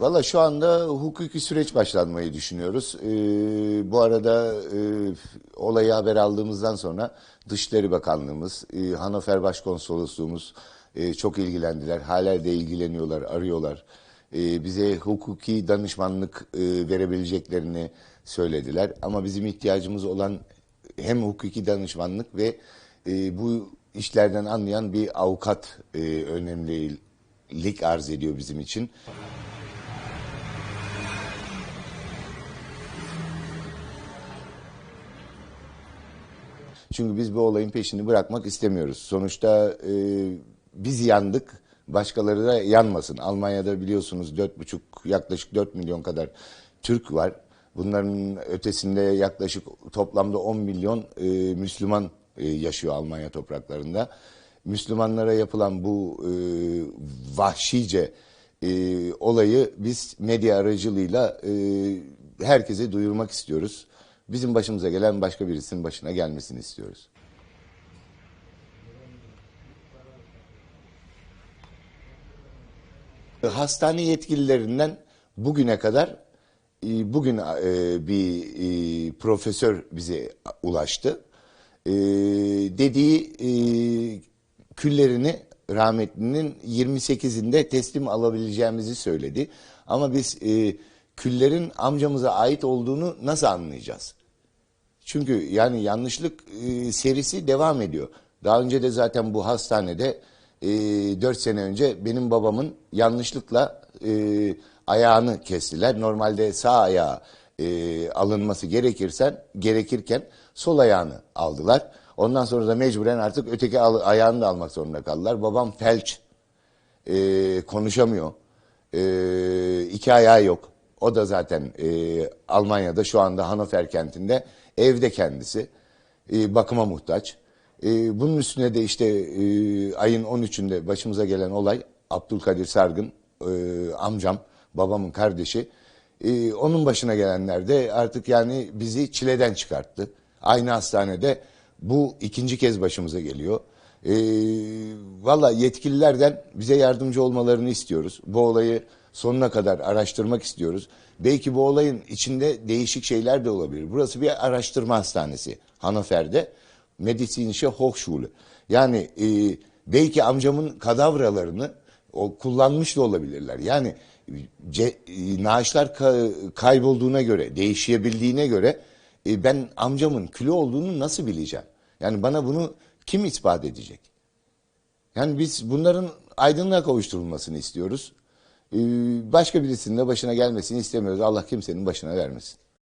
Valla şu anda hukuki süreç başlanmayı düşünüyoruz. Ee, bu arada e, olayı haber aldığımızdan sonra Dışişleri Bakanlığımız, e, Hannover Başkonsolosluğumuz e, çok ilgilendiler. Hala de ilgileniyorlar, arıyorlar. E, bize hukuki danışmanlık e, verebileceklerini söylediler. Ama bizim ihtiyacımız olan hem hukuki danışmanlık ve e, bu işlerden anlayan bir avukat e, önemlilik arz ediyor bizim için. Çünkü biz bu olayın peşini bırakmak istemiyoruz. Sonuçta e, biz yandık, başkaları da yanmasın. Almanya'da biliyorsunuz dört buçuk, yaklaşık 4 milyon kadar Türk var. Bunların ötesinde yaklaşık toplamda 10 milyon e, Müslüman e, yaşıyor Almanya topraklarında. Müslümanlara yapılan bu e, vahşice e, olayı biz medya aracılığıyla e, herkese duyurmak istiyoruz. Bizim başımıza gelen başka birisinin başına gelmesini istiyoruz. Hastane yetkililerinden bugüne kadar e, bugün e, bir e, profesör bize ulaştı. Dediği küllerini rahmetlinin 28'inde teslim alabileceğimizi söyledi. Ama biz küllerin amcamıza ait olduğunu nasıl anlayacağız? Çünkü yani yanlışlık e, serisi devam ediyor. Daha önce de zaten bu hastanede e, 4 sene önce benim babamın yanlışlıkla e, ayağını kestiler. Normalde sağ ayağı e, alınması gerekirsen gerekirken sol ayağını aldılar. Ondan sonra da mecburen artık öteki ayağını da almak zorunda kaldılar. Babam felç, e, konuşamıyor, e, iki ayağı yok. O da zaten e, Almanya'da şu anda Hannover kentinde evde kendisi e, bakıma muhtaç. E, bunun üstüne de işte e, ayın 13'ünde başımıza gelen olay Abdülkadir Sargın e, amcam babamın kardeşi e, onun başına gelenler de artık yani bizi çileden çıkarttı. Aynı hastanede bu ikinci kez başımıza geliyor. E, Valla yetkililerden bize yardımcı olmalarını istiyoruz. Bu olayı sonuna kadar araştırmak istiyoruz. Belki bu olayın içinde değişik şeyler de olabilir. Burası bir araştırma hastanesi Hannover'de. Medizinische Hochschule. Yani e, belki amcamın kadavralarını o kullanmış da olabilirler. Yani ce, e, naaşlar ka- kaybolduğuna göre, değişebildiğine göre e, ben amcamın külü olduğunu nasıl bileceğim? Yani bana bunu kim ispat edecek? Yani biz bunların aydınlığa kavuşturulmasını istiyoruz. Ee, Başka birisinin de başına gelmesini istemiyoruz. Allah kimsenin başına vermesin.